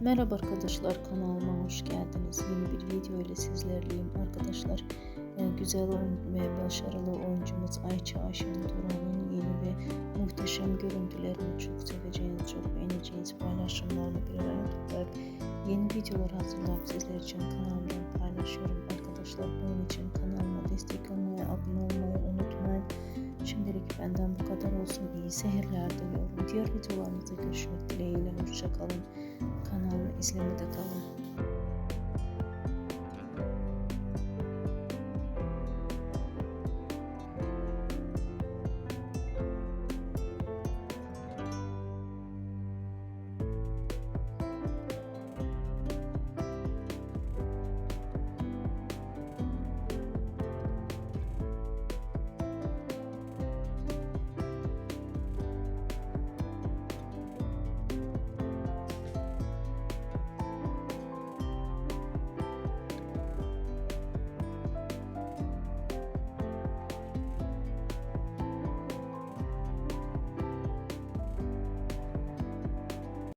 Merhaba arkadaşlar kanalıma hoş geldiniz. Yeni bir video ile sizlerleyim. Arkadaşlar e, güzel ve başarılı oyuncumuz Ayça Ayşen Turan'ın yeni ve muhteşem görüntülerini çok seveceğiniz, çok beğeneceğiniz paylaşımlarla bir araya toplayıp yeni videolar hazırlayıp sizler için kanalımdan paylaşıyorum. Arkadaşlar bunun için kanalıma destek olmayı, abone olmayı unutmayın. Şimdilik benden bu kadar olsun. İyi seyirler diliyorum. Diğer videolarımızda görüşmek dileğiyle. Hoşçakalın. Kanalımı ስለምጠጣ